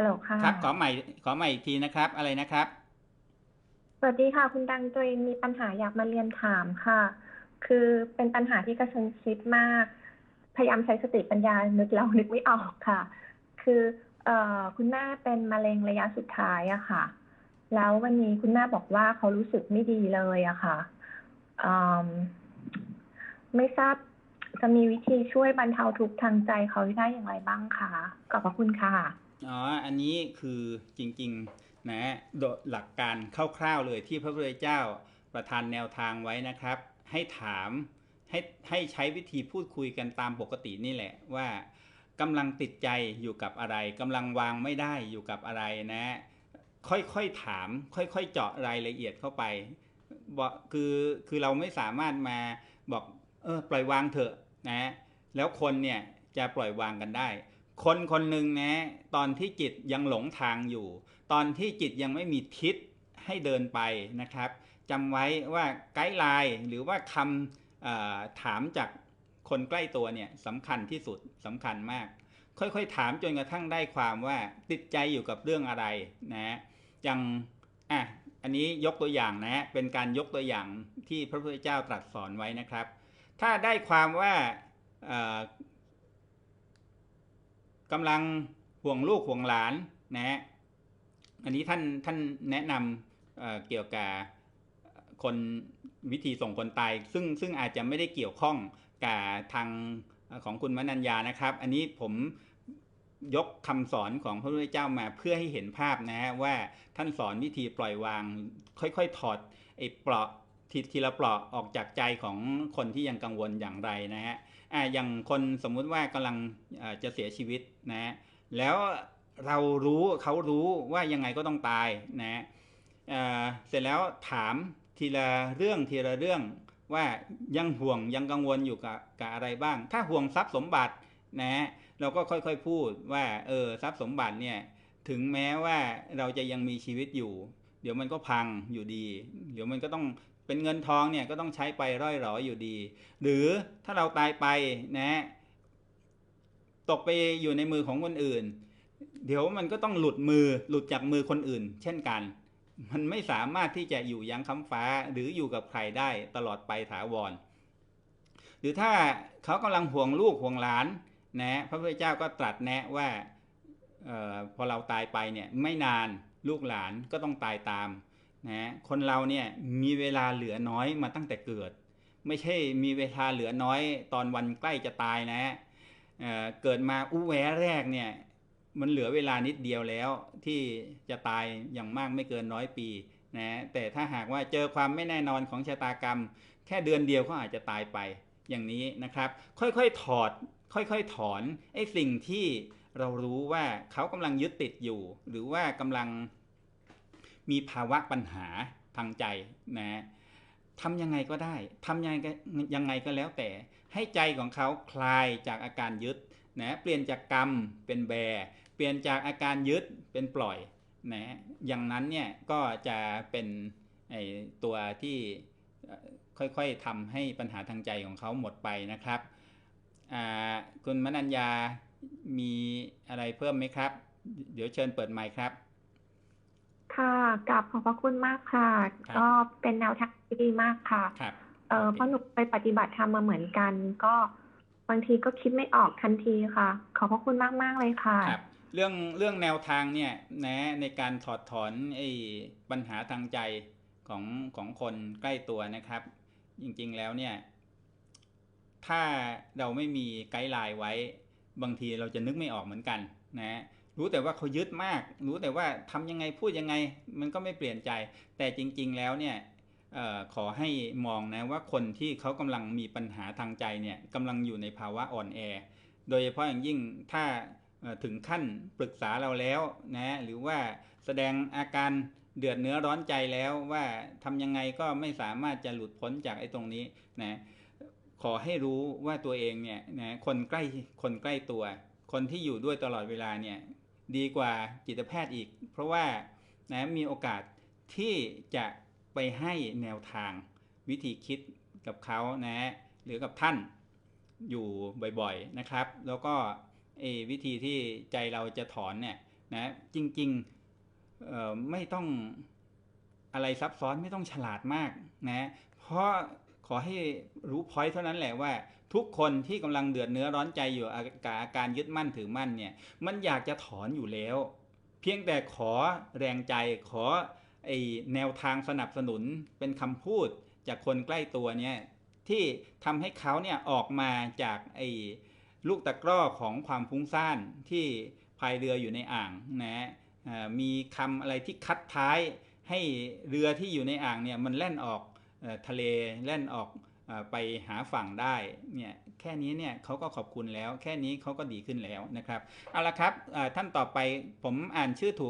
ฮัลโหลค่ะ ครับ ขอใหม่ ขอใหม่อีกทีนะครับ อะไรนะครับ สวัสดีค่ะ คุณดังตัวเองมีปัญหาอยากมาเรียนถามค่ะ คือเป็นปัญหาที่กระชั้นชิดมาก พยายามใช้สติปัญญา นึกแล้วนึกไม่ออกค่ะ คือเอ่อคุณแม่เป็นมะเร็งระยะสุดท้ายอะค่ะ แล้ววันนี้คุณแม่บอกว่าเขารู้สึกไม่ดีเลยอะค่ะอืมไม่ทราบจะมีวิธีช่วยบรรเทาทุกข์ทางใจเขาได้อย่างไรบ้างคะ ขอบพระคุณค่ะ อ๋อ อันนี้คือจริงๆนะโดยหลักการคร่าวๆเลยที่พระพุทธเจ้าประทานแนวทางไว้นะครับ ให้ถามให้ให้ใช้วิธีพูดคุยกันตามปกตินี่แหละว่ากำลังติดใจอยู่กับอะไรกำลังวางไม่ได้อยู่กับอะไรนะ ค่อยๆถาม ค่อยๆเจาะรายละเอียดเข้าไปบอกคือคือเราไม่สามารถมาบอกเออปล่อยวางเถอะนะแล้วคนเนี่ยจะปล่อยวางกันได้ คนคนหนึ่งนะตอนที่จิตยังหลงทางอยู่ ตอนที่จิตยังไม่มีทิศให้เดินไปนะครับจำไว้ว่าไกด์ไลน์หรือว่าคำถามจากคนใกล้ตัวเนี่ยสำคัญที่สุดสำคัญมาก ค่อยๆถามจนกระทั่งได้ความว่าติดใจอยู่กับเรื่องอะไรนะอย่างอะอันนี้ยกตัวอย่างนะเป็นการยกตัวอย่างที่พระพุทธเจ้าตรัสสอนไว้นะครับ ถ้าได้ความว่า กำลังห่วงลูกห่วงหลานนะฮะอันนี้ท่านท่านแนะนำเเกี่ยวกับคนวิธีส่งคนตาย ซึ่งซึ่งอาจจะไม่ได้เกี่ยวข้องกับทางของคุณมนัญญานะครับ อันนี้ผมยกคำสอนของพระพุทธเจ้ามาเพื่อให้เห็นภาพนะฮะว่าท่านสอนวิธีปล่อยวาง ค่อยๆ ถอดไอ้เปราะ ทีทีละเปราะออกจากใจของคนที่ยังกังวลอย่างไรนะฮะอ่าอย่างคนสมมุติว่ากำลังจะเสียชีวิตนะแล้วเรารู้เขารู้ว่ายังไงก็ต้องตายนะอ่าเสร็จแล้วถามทีละเรื่องทีละเรื่องว่ายังห่วงยังกังวลอยู่กับกับอะไรบ้าง ถ้าห่วงทรัพย์สมบัตินะฮะเราก็ค่อยๆพูดว่าเออทรัพย์สมบัติเนี่ยถึงแม้ว่าเราจะยังมีชีวิตอยู่ เดี๋ยวมันก็พังอยู่ดี เดี๋ยวมันก็ต้อง เป็นเงินทองเนี่ยก็ต้องใช้ไปร่อยหรออยู่ดี หรือถ้าเราตายไปนะตกไปอยู่ในมือของคนอื่น เดี๋ยวมันก็ต้องหลุดมือหลุดจากมือคนอื่น เช่นกัน มันไม่สามารถที่จะอยู่ยั้งคำฟ้าหรืออยู่กับใครได้ตลอดไปถาวร หรือถ้าเขากำลังห่วงลูกห่วงหลานนะพระพุทธเจ้าก็ตรัสแนะว่าออพอเราตายไปเนี่ยไม่นานลูกหลานก็ต้องตายตาม นะคนเราเนี่ยมีเวลาเหลือน้อยมาตั้งแต่เกิด ไม่ใช่มีเวลาเหลือน้อยตอนวันใกล้จะตายนะเเกิดมาอู้แวแรกเนี่ยมันเหลือเวลานิดเดียวแล้วที่จะตายอย่างมากไม่เกินน้อยปีนะแต่ถ้าหากว่าเจอความไม่แน่นอนของชะตากรรม แค่เดือนเดียวก็อาจจะตายไปอย่างนี้นะครับ ค่อยๆถอด ค่อยๆถอนไอ้สิ่งที่เรารู้ว่าเขากำลังยึดติดอยู่ หรือว่ากำลัง มีภาวะปัญหาทางใจนะทำยังไงก็ได้ทำยังไงยังไงก็แล้วแต่ ให้ใจของเขาคลายจากอาการยึดนะเปลี่ยนจากกรรมเป็นแบ เปลี่ยนจากอาการยึดเป็นปล่อยนะอย่างนั้นเนี่ยก็จะเป็นไอตัวที่ค่อยๆทำให้ปัญหาทางใจของเขาหมดไปนะครับคุณมนัญญามีอะไรเพิ่มไหมครับ เดี๋ยวเชิญเปิดไมค์ครับ กลับขอบพระคุณมากค่ะก็เป็นแนวทางที่ดีมากค่ะ ครับเออเพราะหนูไปปฏิบัติธรรมมาเหมือนกัน ก็บางทีก็คิดไม่ออกทันทีค่ะ ขอบพระคุณมากมากเลยค่ะ ครับเรื่องเรื่องแนวทางเนี่ยนะในการถอดถอนไอ้ปัญหาทางใจของของคนใกล้ตัวนะครับ จริงๆแล้วเนี่ยถ้าเราไม่มีไกด์ไลน์ไว้ บางทีเราจะนึกไม่ออกเหมือนกันนะ รู้แต่ว่าเขายึดมาก รู้แต่ว่าทำยังไงพูดยังไง มันก็ไม่เปลี่ยนใจ แต่จริง ๆ แล้วเนี่ยออขอให้มองนะว่าคนที่เขากำลังมีปัญหาทางใจเนี่ยกำลังอยู่ในภาวะอ่อนแอ โดยเฉพาะอย่างยิ่งถ้าถึงขั้นปรึกษาเราแล้วนะหรือว่าแสดงอาการเดือดเนื้อร้อนใจแล้วว่าทำยังไงก็ไม่สามารถจะหลุดพ้นจากไอ้ตรงนี้นะขอให้รู้ว่าตัวเองเนี่ยนะคนใกล้คนใกล้ตัว คนที่อยู่ด้วยตลอดเวลาเนี่ย ดีกว่าจิตแพทย์อีก เพราะว่านะมีโอกาสที่จะไปให้แนวทางวิธีคิดกับเขานะหรือกับท่านอยู่บ่อยๆนะครับ แล้วก็วิธีที่ใจเราจะถอนเนี่ยนะจริงๆไม่ต้องอะไรซับซ้อนไม่ต้องฉลาดมากนะเพราะ ขอให้รู้พอยต์เท่านั้นแหละว่า ทุกคนที่กำลังเดือดเนื้อร้อนใจอยู่อากับอาการยึดมั่นถือมั่นเนี่ยมันอยากจะถอนอยู่แล้ว เพียงแต่ขอแรงใจขอไอแนวทางสนับสนุนเป็นคำพูดจากคนใกล้ตัวเนี่ยที่ทำให้เขาเนี่ยออกมาจากไอลูกตะกร้อของความฟุ้งซ่านที่พายเรืออยู่ในอ่างนะอ่ามีคำอะไรที่คัดท้ายให้เรือที่อยู่ในอ่างเนี่ยมันแล่นออก ทะเลแล่นออกอไปหาฝั่งได้เนี่ยแค่นี้เนี่ยเขาก็ขอบคุณแล้ว แค่นี้เขาก็ดีขึ้นแล้วนะครับเอาละครับท่านต่อไปผมอ่านชื่อถูก